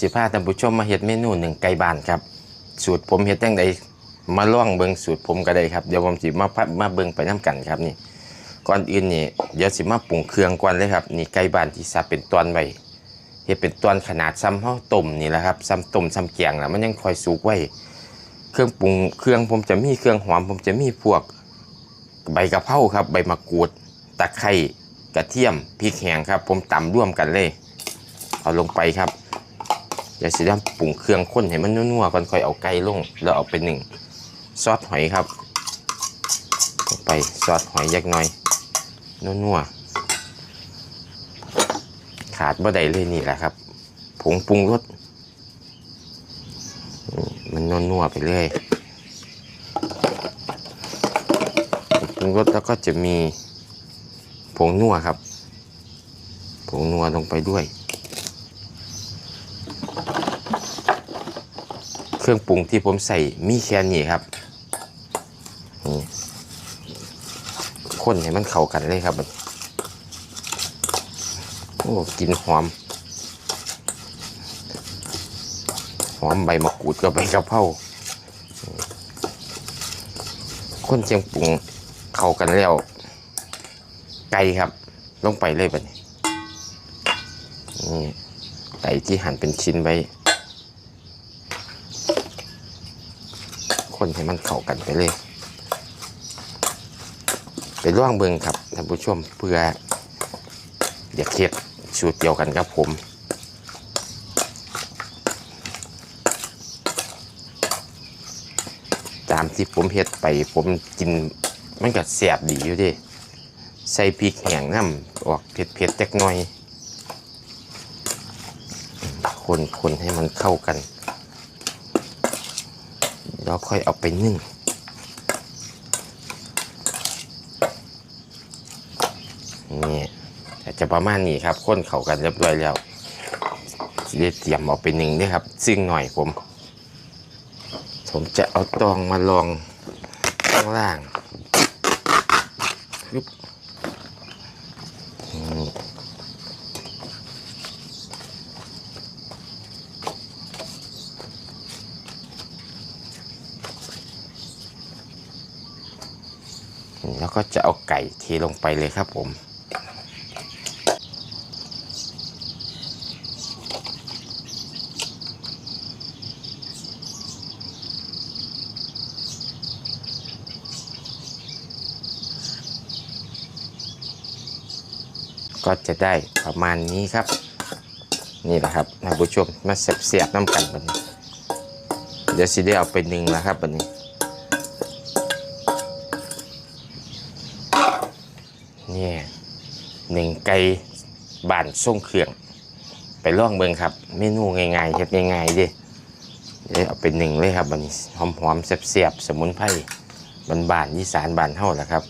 สิพาท่านผู้ชมมาเฮ็ดเมนูหนึ่งไก่บ้านครับ สูตรผมเฮ็ดจังไดมาล่องเบิงสูตรผมก็ได้ครับเดี๋ยวผมสิมาพัดมาเบิงไปน้กันครับนี่ก่อนอื่นนี่เดี๋ยวสิมาปรุงเครื่องก่อนเลยครับนี่ไก่บ้านที่สับเป็นตอนไว้เฮ็ดเป็นตอนขนาดซ้ำเฮาต้มนี่แหละครับซ้ำต้มซ้ำแกงนะมันยังคอยสุกไว้ เครื่องปรุงเครื่องผมจะมีเครื่องหอมผมจะมีพวกใบกะเพราครับ ใบมะกรูดตะไคร้กระเทียมพริกแห้งครับ ผมตำร่วมกันเลย เอาลงไปครับ อย่าสิด้ปรุงเครื่องข้นให้มันนัวๆก่อนค่อยเอาไก่ลง แล้วเอาไปหนึ่งซอสหอยครับลงไปซอสหอยยักหน่อยนัวๆขาดบ่ได้เลยนี่แหละครับผงปรุงรสมันนัวๆไปเลยปรุงรสแล้วก็จะมีผงนัวครับ ผงนัวลงไปด้วย เครื่องปรุงที่ผมใส่มีแค่นี้ครับนี่คนให้มันเข้ากันเลยครับมันโอ้กลินหอมหอมใบมะกรูดกับใบกะเพราคนเชียงปรุงเข้ากันแล้วไก่ครับ ลงไปเลยบัดนี้นี่ไก่ที่หั่นเป็นชิ้นไว้ คนให้มันเข้ากันไปเลย ไปร่องเบิงครับท่านผู้ชมเพื่ออยากเฮ็ดสูตรเดียวกันกับผมตามที่ผมเฮ็ดไปผมกินมันก็แสบดีอยู่ดิใส่พริกแห้งน้ำออกเผ็ดเผ็ดๆจักหน่อย คนคนให้มันเข้ากัน แล้วค่อยเอาไปนึ่งนี่จะประมาณนี้ครับค้นเข้ากันเรียบร้อยแล้วสิได้เตรียมเอาไปนึ่งเด้วยครับ ซึ่งหน่อยผม ผมจะเอาตองมาลองข้างล่างปึ๊บ แล้วก็จะเอาไก่เทลงไปเลยครับผม ก็จะได้ประมาณนี้ครับ นี่แหละครับท่านผู้ชมมาเสียบๆน้ำกันบันนี้เดี๋ยวสิได้เอาไปหนึ่งแล้วครับบัน นี้นี่หนึ่งไก่บานส่งเครื่อง ไปล่องเบิงครับ เมนูง่ายๆเฮ็ดง่ายๆดิเดี๋ยวเอาเปหนึ่งเลยครับบันนี้หอมๆเสียบๆสมุนไพรบันบานยี่สานบานเท่าแหละครับ